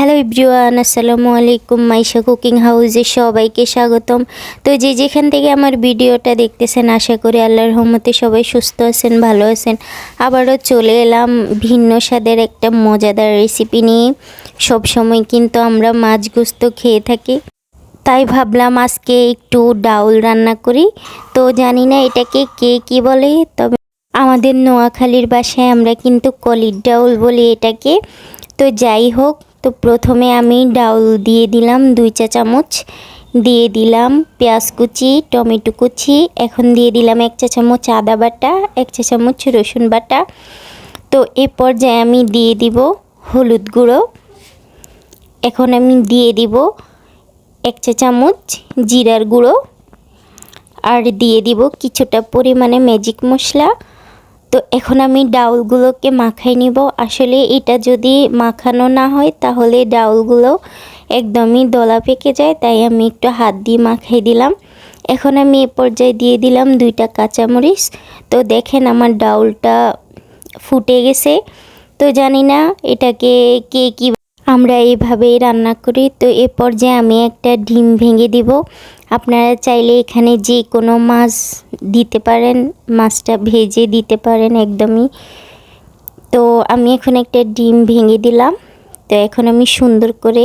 Hello everyone আসসালামু আলাইকুম Maisha cooking হাউসে সবাইকে স্বাগতম। তো যে যেখান থেকে আমার ভিডিওটা দেখতেছেন, আশা করি আল্লাহর রহমতে সবাই সুস্থ আছেন, ভালো আছেন। আবারও চলে এলাম ভিন্ন স্বাদের একটা মজাদার রেসিপি নিয়ে। সব সময় কিন্তু আমরা মাছ গোস্ত খেয়ে থাকি। তাই ভাবলাম আজকে একটু ডাউল রান্না করি। তো জানি না এটাকে কে কি বলে, তবে আমাদের নোয়াখালীর বাসায় আমরা কিন্তু কলির ডাউল বলি এটাকে। তো যাই হোক তো প্রথমে আমি ডাউল দিয়ে দিলাম দুই চা চামচ। দিয়ে দিলাম পেঁয়াজ কুচি, টমেটো কুচি, এখন দিয়ে দিলাম এক চা চামচ আদা বাটা, এক চা চামচ রসুন বাটা। তো এ পর্যায়ে আমি দিয়ে দিব হলুদ গুঁড়ো। এখন আমি দিয়ে দিব এক চা চামচ জিরার গুঁড়ো। আর দিয়ে দিব কিছুটা পরিমাণে ম্যাজিক মশলা। তো এখন আমি ডাউলগুলোকে মাখাই নিব। আসলে এটা যদি মাখানো না হয়, তাহলে ডাউলগুলো একদমই দলা পেকে যায়, তাই আমি একটু হাত দিয়ে মাখাই দিলাম। এখন আমি এ পর্যায়ে দিয়ে দিলাম দুইটা কাঁচামরিচ। তো দেখেন আমার ডাউলটা ফুটে গেছে। তো জানি না এটাকে কে কী আমরা এইভাবেই রান্না করি। তো এ পর্যায়ে আমি একটা ডিম ভেঙে দিব। আপনারা চাইলে এখানে যে কোনো মাছ দিতে পারেন, মাছটা ভেজে দিতে পারেন একদমই। তো আমি এখন একটা ডিম ভেঙে দিলাম, তো এখন আমি সুন্দর করে,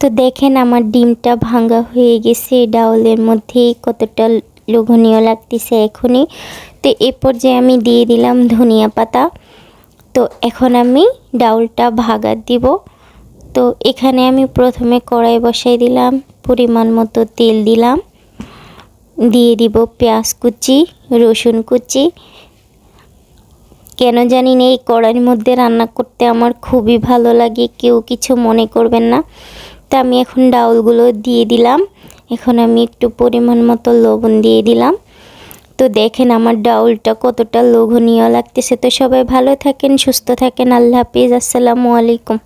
তো দেখেন আমার ডিমটা ভাঙা হয়ে গেছে, ডাউলের মধ্যে কতটা লোভনীয় লাগতেছে এখনই। তো এ পর্যায়ে আমি দিয়ে দিলাম ধনিয়া পাতা, তো এখন আমি ডাউলটা ভাগা দিব। তো এখানে আমি প্রথমে কড়াই বসাই দিলাম, পরিমাণ মতো তেল দিলাম। দিয়ে দিব পেঁয়াজ কুচি, রসুন কুচি। কেন জানি না এই কড়াইয়ের মধ্যে রান্না করতে আমার খুবই ভালো লাগে, কেউ কিছু মনে করবেন না। তো আমি এখন ডাউলগুলো দিয়ে দিলাম। এখন আমি একটু পরিমাণ মতো লবণ দিয়ে দিলাম। তো দেখেন আমার ডাউলটা কতটা লোভনীয় লাগতেছে। তো সবাই ভালো থাকেন, সুস্থ থাকেন। আল্লাহ হাফিজ। আসসালামু আলাইকুম।